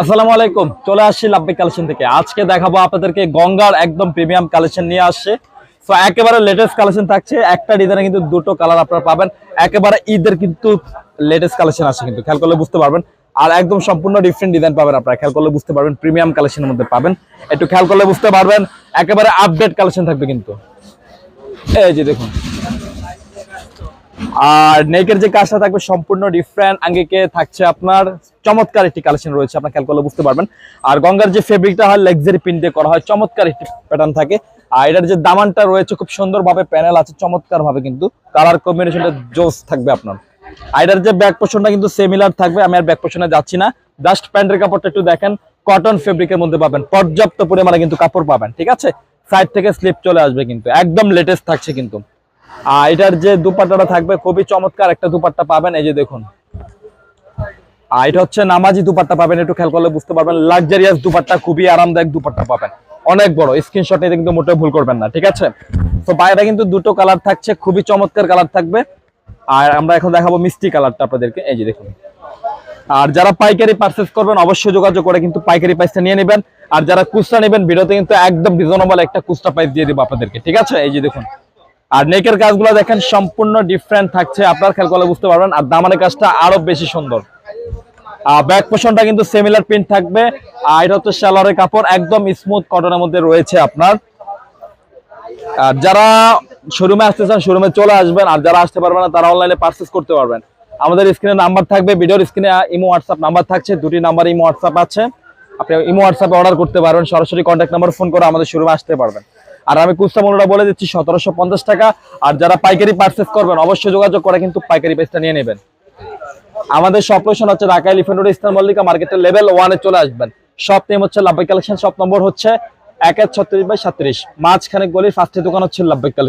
আসসালামু আলাইকুম, চলে আসছি লাভবিক কালেকশন থেকে। আজকে দেখাবো আপনাদেরকে গঙ্গার একদম প্রিমিয়াম কালেকশন নিয়ে আসছে। তো একেবারে লেটেস্ট কালেকশন থাকছে, একটা ডিজাইনে কিন্তু দুটো কালার আপনারা পাবেন। একেবারে ঈদের কিন্তু লেটেস্ট কালেকশন আসছে কিন্তু, খেয়াল করলে বুঝতে পারবেন। আর একদম সম্পূর্ণ ডিফারেন্ট ডিজাইন পাবেন আপনারা, খেয়াল করলে বুঝতে পারবেন, প্রিমিয়াম কালেকশনের মধ্যে পাবেন। একটু খেয়াল করলে বুঝতে পারবেন, একেবারে আপডেট কালেকশন থাকবে কিন্তু। এই যে দেখুন আর নেকের যে কাজটা থাকবে সম্পূর্ণ ডিফারেন্ট আঙ্গিকে থাকছে আপনার চমৎকার একটি কালেকশন রয়েছে, আপনার খেয়াল করলে বুঝতে পারবেন। আর গঙ্গার যে ফেব্রিকটা হয় লেক্সারি প্রিন্ট দিয়ে করা হয়, চমৎকার একটি প্যাটার্ন থাকে। আর এটার যে দামানটা রয়েছে, খুব সুন্দরভাবে প্যানেল আছে চমৎকার ভাবে কিন্তু কালার কম্বিনেশনটা জোস থাকবে আপনার। আর এটার যে ব্যাক পোর্শনটা কিন্তু সিমিলার থাকবে, আমি আর ব্যাক পোর্শনে যাচ্ছি না। জাস্ট প্যান্টের কাপড়টা একটু দেখেন কটন ফেব্রিকের মধ্যে পাবেন, পর্যাপ্ত পরিমাণে কিন্তু কাপড় পাবেন, ঠিক আছে? সাইড থেকে স্লিপ চলে আসবে কিন্তু, একদম লেটেস্ট থাকছে কিন্তু। আর এটার যে দুপাট্টাটা থাকবে, খুবই চমৎকার একটা দুপাট্টা পাবেন। এই যে দেখুন। আর এটা হচ্ছে নামাজি দুপাট্টা পাবেন, একটু খেয়াল করলে বুঝতে পারবেন। লাক্সারিয়াস দুপাট্টা, খুবই আরামদায়ক দুপাট্টা পাবেন। অনেক বড় স্ক্রিনশট নিতে কিন্তু মোটেও ভুল করবেন না, ঠিক আছে? তো বাইরে কিন্তু দুটো কালার থাকছে, খুবই চমৎকার কালার থাকবে। আর আমরা এখন দেখাবো মিষ্টি কালারটা আপনাদেরকে। এই যে দেখুন। আর যারা পাইকারি পারচেস করবেন, অবশ্যই যোগাযোগ করে কিন্তু পাইকারি প্রাইসটা নিয়ে নেবেন। আর যারা কুস্তা নেবেন, ভিডিওতে কিন্তু একদম রিজনেবল একটা কুস্তা প্রাইস দিয়ে দেবো আপনাদেরকে, ঠিক আছে? এই যে দেখুন। আর নেকের কাজগুলো দেখেন সম্পূর্ণ ডিফারেন্ট থাকছে, আপনার খেয়াল করলে বুঝতে পারবেন। আর দামানের কাজটা আরও বেশি সুন্দর। ব্যাক পোর্শনটা কিন্তু সিমিলার প্রিন্ট থাকবে। আর এটা হচ্ছে কাপড়, একদম স্মুথ কটনের মধ্যে রয়েছে আপনার। আর যারা শোরুমে আসতে চান শোরুমে চলে আসবেন। আর যারা আসতে পারবেন না, তারা অনলাইনে পারচেস করতে পারবেন। আমাদের স্ক্রিনে নাম্বার থাকবে, ভিডিওর স্ক্রিনে ইমো হোয়াটসঅ্যাপ নাম্বার থাকছে, দুটি নাম্বার ইমো হোয়াটসঅ্যাপ আছে। আপনি ইমো হোয়াটসঅ্যাপে অর্ডার করতে পারবেন, সরাসরি কন্ট্যাক্ট নাম্বার ফোন করে আমাদের শোরুমে আসতে পারবেন। আর আমি কুস্তা মূল্যটা বলে দিচ্ছি, সতেরোশো পঞ্চাশ টাকা। আর যারা পাইকারি পারচেস করবেন, অবশ্যই যোগাযোগ করে কিন্তু পাইকারি পেজটা নিয়ে নেবেন। আমাদের সব লোকেশন হচ্ছে ঢাকা এলিফেন্ট রোড ইস্তান মল্লিকা মার্কেটের লেভেল ওয়ানে চলে আসবেন। সব নেম হচ্ছে লাভবাই কালেকশন সব নম্বর হচ্ছে এক এক ছত্রিশ বাই সাত্রিশ। মাঝখানে গলির ফার্স্টের দোকান হচ্ছে লাভবাই কালেকশন